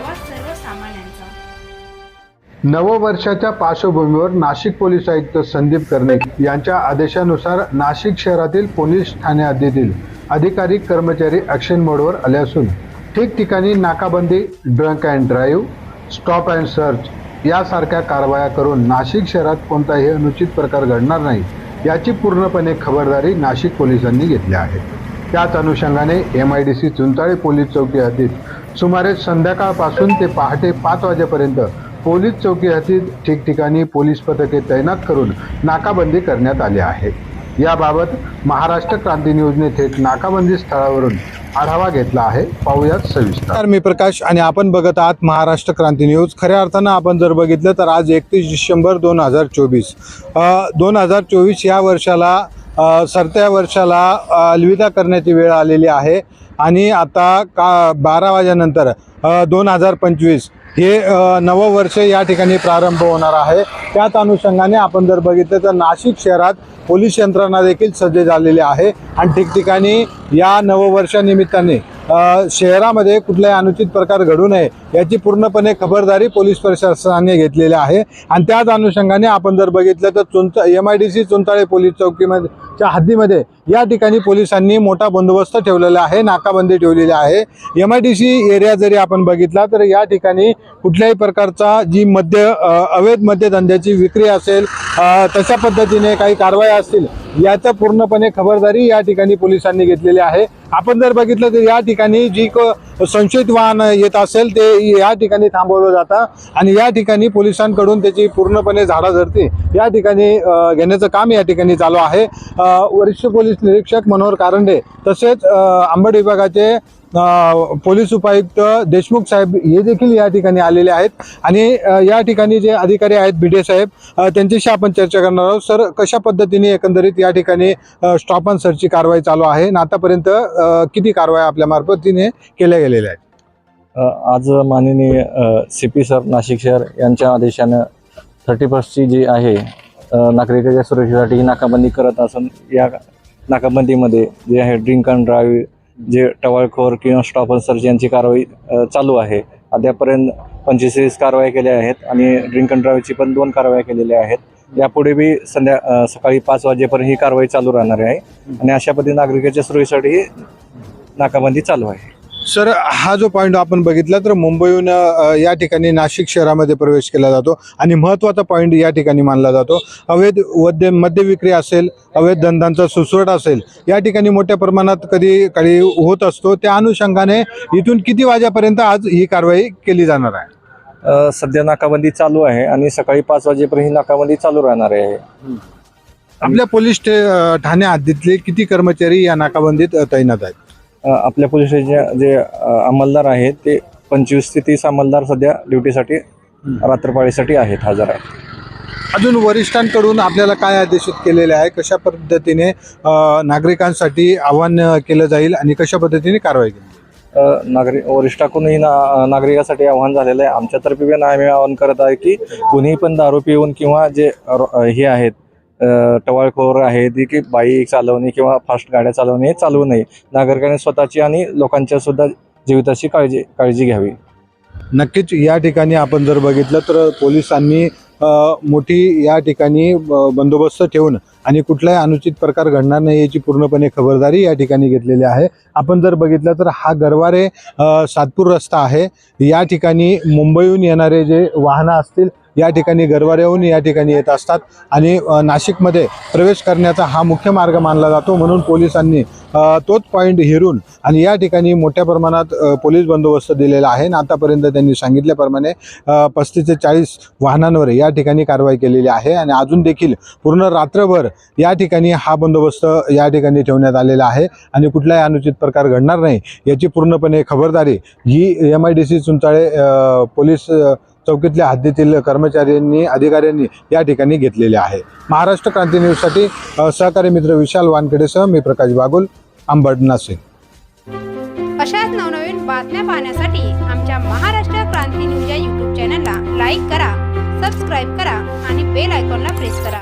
आवाज सर्वसामान्यांचा नववर्षाच्या पार्श्वभूमीवर नाशिक पोलीस आयुक्त संदीप कर्णिक यांच्या आदेशानुसार नाशिक शहरातील पोलीस ठाणे हद्दीतील अधिकारी कर्मचारी ॲक्शन मोडवर आले असून ठिकठिकाणी नाकाबंदी drunk and drive stop and search यासारख्या कारवाया करून नाशिक शहरात कोणताही अनुचित प्रकार घडणार नाही याची पूर्णपणे खबरदारी नाशिक पोलिसांनी घेतली आहे. त्याच अनुषंगाने M I D C Chunchale police चौकी हद्दीत सुमारे संध्याकाळपासून ते पहाटे पाच वाजेपर्यंत पोलीस चौकी हद्दीत ठिकठिकाणी पोलीस पथके तैनात करून नाकाबंदी करण्यात आली आहे. याबाबत महाराष्ट्र क्रांती न्यूजने थेट नाकाबंदी स्थळावरून आढावा घेतला आहे. पाहूयात सविस्तर. मी प्रकाश आणि आपण बघत आहात महाराष्ट्र क्रांती न्यूज. खऱ्या अर्थानं आपण जर बघितलं तर आज एकतीस डिसेंबर दोन हजार चोवीस. दोन हजार चोवीस या वर्षाला सरत्या वर्षाला अलविदा करण्याची वेळ आलेली आहे. आणि आता का बारा वाजेनंतर दोन हजार पंचवीस हे नववर्ष या ठिकाणी प्रारंभ होणार आहे. त्याच अनुषंगाने आपण जर बघितलं तर नाशिक शहरात पोलीस यंत्रणा देखील सज्ज झालेली आहे. आणि ठिकठिकाणी या नववर्षानिमित्ताने शहरामध्ये कुठलाही अनुचित प्रकार घडू नये याची पूर्णपणे खबरदारी पोलीस प्रशासनाने घेतलेली आहे. आणि त्याच अनुषंगाने आपण जर बघितलं तर चुंच M I D C Chunchale police चौकीमध्ये च्या हद्दीमध्ये या ठिकाणी पोलिसांनी मोठा बंदोबस्त ठेवलेला आहे नाकाबंदी ठेवलेली आहे. M I D C area जरी आपण बघितला तर या ठिकाणी कुठल्याही प्रकारचा जी मद्य अवैध मद्यधंद्याची विक्री असेल तशा पद्धतीने काही कारवाया असतील याचा पूर्णपणे खबरदारी या ठिकाणी पोलिसांनी घेतलेली आहे. आपण जर बघितलं तर या ठिकाणी जी क- संशयित वाहन येत असेल ते या ठिकाणी थांबवलं जातं आणि या ठिकाणी पोलिसांकडून त्याची पूर्णपणे झाडाझडती या ठिकाणी घेण्याचं काम या ठिकाणी चालू आहे. वरिष्ठ पोलीस निरीक्षक मनोहर कारंडे तसेच आंबड विभागाचे पोलीस उपायुक्त देशमुख साहेब हे देखील या ठिकाणी आलेले आहेत. आणि या ठिकाणी जे अधिकारी आहेत भिडे साहेब त्यांच्याशी आपण चर्चा करणार आहोत. सर कशा पद्धतीने एकंदरीत या ठिकाणी स्टॉप अँड सर्चची कारवाई चालू आहे? आणि आतापर्यंत किती कारवाई आपल्यामार्फतीने केल्या गेलेल्या आहेत? आज माननीय सी पी सर नाशिक शहर यांच्या आदेशानं थर्टी फर्स्टची जी आहे नागरिकांच्या नागरिकाच्या सुरक्षेसाठी ही नाकाबंदी करत असून या नाकाबंदीमध्ये जे आहे ड्रिंक अँड ड्राईव्ह जे टवाळखोर किंवा स्टॉप अँड सर्च यांची कारवाई चालू आहे. अद्यापर्यंत पंचेचाळीस कारवाया केल्या आहेत आणि ड्रिंक अँड ड्राईव्हची पण दोन कारवाया केलेल्या आहेत. यापुढे बी संध्या सकाळी पाच वाजेपर्यंत ही कारवाई चालू राहणार आहे. आणि अशा पद्धतीने नागरिकाच्या सुरक्षेसाठी नाकाबंदी चालू आहे. सर हा जो पॉईंट आपण बघितला तर मुंबईहून या ठिकाणी नाशिक शहरामध्ये प्रवेश केला जातो आणि महत्त्वाचा पॉईंट या ठिकाणी मानला जातो. अवैध वद्य मद्य विक्री असेल अवैध धंद्यांचा सुसवट असेल या ठिकाणी मोठ्या प्रमाणात कधी काळी होत असतो त्या अनुषंगाने इथून किती वाजेपर्यंत आज ही कारवाई केली जाणार आहे? सध्या नाकाबंदी चालू आहे आणि सकाळी पाच वाजेपर्यंत ही नाकाबंदी चालू राहणार आहे. आपल्या पोलीस ठाणे हद्दीतले किती कर्मचारी या नाकाबंदीत तैनात आहेत? आपल्या पोलीस स्टेशनचे जे अंमलदार आहेत ते पंचवीस ते तीस अंमलदार सध्या ड्युटीसाठी रात्रपाळीसाठी आहेत हजर आहेत. अजून वरिष्ठांकडून आपल्याला काय आदेशित केलेले आहे? कशा पद्धतीने नागरिकांसाठी आव्हान केलं जाईल आणि कशा पद्धतीने कारवाई केली नागरिक वरिष्ठाकडूनही ना नागरिकासाठी आव्हान झालेलं आहे. आमच्यातर्फे पण आम्ही आवाहन करत आहे की कुणीही पण दारू पिऊन किंवा जे हे आहेत टवाळखोर आहे ती की बाईक चालवणे किंवा फास्ट गाड्या चालवणे हे चालवू नये. नागरिकांनी स्वतःची आणि लोकांच्या सुद्धा जीविताची काळजी काळजी घ्यावी. नक्कीच या ठिकाणी आपण जर बघितलं तर पोलिसांनी मोठी या ठिकाणी बंदोबस्त ठेवून आणि कुठलाही अनुचित प्रकार घडणार नाही याची पूर्णपणे खबरदारी या ठिकाणी घेतलेली आहे. आपण जर बघितलं तर हा गरवारे सातपूर रस्ता आहे. या ठिकाणी मुंबईहून येणारे जे वाहनं असतील या ठिकाणी गरवाऱ्याहून या ठिकाणी येत असतात. आणि नाशिकमध्ये प्रवेश करण्याचा हा मुख्य मार्ग मानला जातो. म्हणून पोलिसांनी तोच पॉईंट हिरून आणि या ठिकाणी मोठ्या प्रमाणात पोलीस बंदोबस्त दिलेला आहे. आणि आतापर्यंत त्यांनी सांगितल्याप्रमाणे पस्तीस ते चाळीस वाहनांवर या ठिकाणी कारवाई केलेली आहे. आणि अजून देखील पूर्ण रात्रभर या ठिकाणी हा बंदोबस्त या ठिकाणी ठेवण्यात आलेला आहे. आणि कुठलाही अनुचित प्रकार घडणार नाही याची पूर्णपणे खबरदारी ही M I D C Chunchale police चौकीतल्या हद्दीतील कर्मचाऱ्यांनी अधिकाऱ्यांनी या ठिकाणी घेतलेले आहे. महाराष्ट्र क्रांती न्यूजसाठी सहकारी मित्र विशाल वानखेडेसह मी प्रकाश बागुल अंबड नाशिक. अशाच नवनवीन बातम्या पाहण्यासाठी आमच्या महाराष्ट्र क्रांती न्यूज या यूट्यूब चॅनलला लाईक करा सबस्क्राईब करा आणि बेल आयकॉनला प्रेस करा.